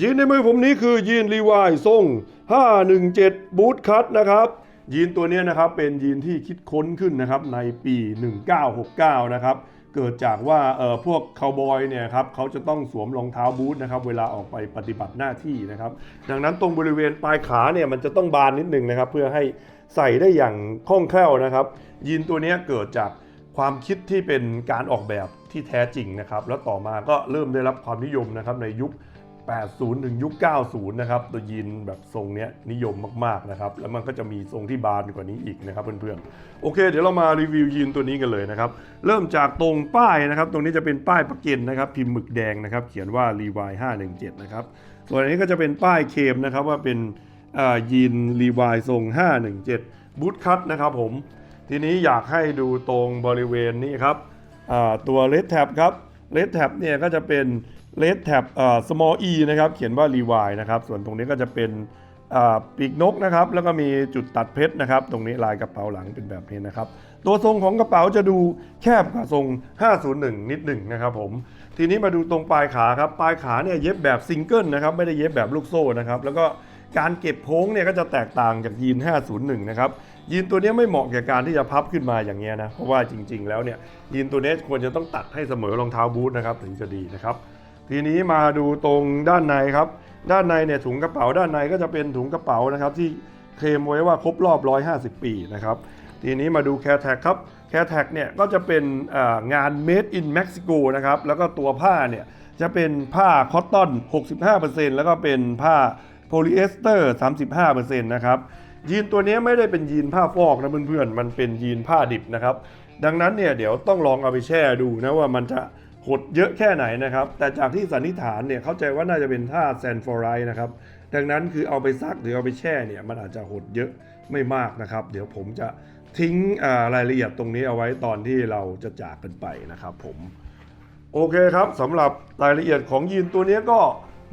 ยีนในมือผมนี้คือยีนรีวายทรง 517 บูทคัตนะครับ ยีนตัวนี้นะครับเป็นยีนที่คิดค้นขึ้นนะครับในปี 1969 นะครับ เกิดจากว่าเอ่อพวกคาวบอยเนี่ยครับเขาจะต้องสวมรองเท้าบูทนะครับเวลาออกไปปฏิบัติหน้าที่นะครับ ดังนั้นตรงบริเวณปลายขาเนี่ยมันจะต้องบานนิดนึงนะครับ เพื่อให้ใส่ได้อย่างคล่องแคล่วนะครับ ยีนตัวนี้เกิดจากความคิดที่เป็นการออกแบบที่แท้จริงนะครับ แล้วต่อมาก็เริ่มได้รับความนิยมนะครับในยุค 80 ถึงยุค 90 นะครับ ตัวยีนแบบทรงเนี้ยนิยมมากๆนะครับ แล้วมันก็จะมีทรงที่บานกว่านี้อีกนะครับเพื่อนๆ โอเค เดี๋ยวเรามารีวิวยีนตัวนี้กันเลยนะครับ เริ่มจากตรงป้ายนะครับ ตรงนี้จะเป็นป้ายประกันนะครับ พิมพ์หมึกแดงนะครับ เขียนว่า Levi 517 นะครับ ส่วนอันนี้ก็จะเป็นป้ายเคมนะครับว่าเป็นยีน Levi ทรง 517 บูทคัตนะครับผม ทีนี้อยากให้ดูตรงบริเวณนี้ครับตัว Red Tab ครับ Red Tab เนี่ยก็จะเป็น Red Tab อ่า small e นะครับ เขียนว่า Levi นะครับ ส่วนตรงนี้ก็จะเป็นปีกนกนะครับ แล้วก็มีจุดตัดเพชรนะครับ ตรงนี้ลายกระเป๋าหลังเป็นแบบนี้นะครับ ตัวทรงของกระเป๋าจะดูแคบกว่าทรง 501 นิดหนึ่งนะครับผม ทีนี้มาดูตรงปลายขาครับ ปลายขาเนี่ยเย็บแบบซิงเกิลนะครับ ไม่ได้เย็บแบบลูกโซ่นะครับ แล้วก็การเก็บโค้งเนี่ยก็จะแตกต่างจากยีน 501 นะครับ ยีนตัวนี้ไม่เหมาะแก่การที่จะพับขึ้นมาอย่างเงี้ยนะ เพราะว่าจริง ๆ แล้วเนี่ยยีนตัวเนี้ยควรจะต้องตัดให้เสมอรองเท้าบูทนะครับถึงจะดีนะครับ ทีนี้มาดูตรงด้านในครับ ด้านในเนี่ยถุงกระเป๋าด้านในก็จะเป็นถุงกระเป๋านะครับที่เคลมไว้ว่าครบรอบ 150 ปีนะครับ ทีนี้มาดูแค r แท็กครับแค r แท็กเนี่ยก็จะเป็นงาน made in Mexico นะครับ แล้วก็ตัวผ้าเนี่ยจะเป็นผ้าคอตตอน 65%แล้วก็เป็นผ้าโพลีเอสเตอร์ 35%นะครับ ยีนตัวนี้ไม่ได้เป็นยีนผ้าฟอกนะเพื่อนๆ มันเป็นยีนผ้าดิบนะครับ ดังนั้นเนี่ยเดี๋ยวต้องลองเอาไปแช่ดูนะว่ามันจะ หดเยอะแค่ไหนนะครับ แต่จากที่สันนิษฐานเนี่ยเข้าใจว่าน่าจะเป็นท่าแซนฟอร์ไรนะครับ ดังนั้นคือเอาไปซักหรือเอาไปแช่เนี่ยมันอาจจะหดเยอะไม่มากนะครับ เดี๋ยวผมจะทิ้งรายละเอียดตรงนี้เอาไว้ตอนที่เราจะจากกันไปนะครับผม โอเคครับสำหรับรายละเอียดของยีนตัวนี้ก็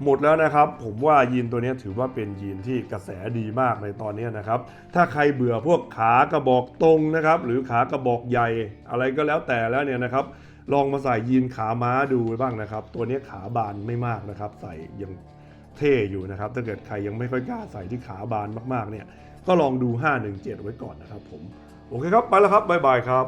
หมดแล้วนะครับ ผมว่ายีนตัวนี้ถือว่าเป็นยีนที่กระแสดีมากในตอนนี้นะครับ ถ้าใครเบื่อพวกขากระบอกตรงนะครับ หรือขากระบอกใหญ่อะไรก็แล้วแต่แล้วเนี่ยนะครับ ลองมาใส่ยีนขาม้าดูบ้างนะครับ ตัวนี้ขาบานไม่มากนะครับ ใส่ยังเท่อยู่นะครับ ถ้าเกิดใครยังไม่ค่อยกล้าใส่ที่ขาบานมากๆเนี่ย ก็ลองดู 517 ไว้ก่อนนะครับผม โอเคครับ ไปแล้วครับ บ๊ายบายครับ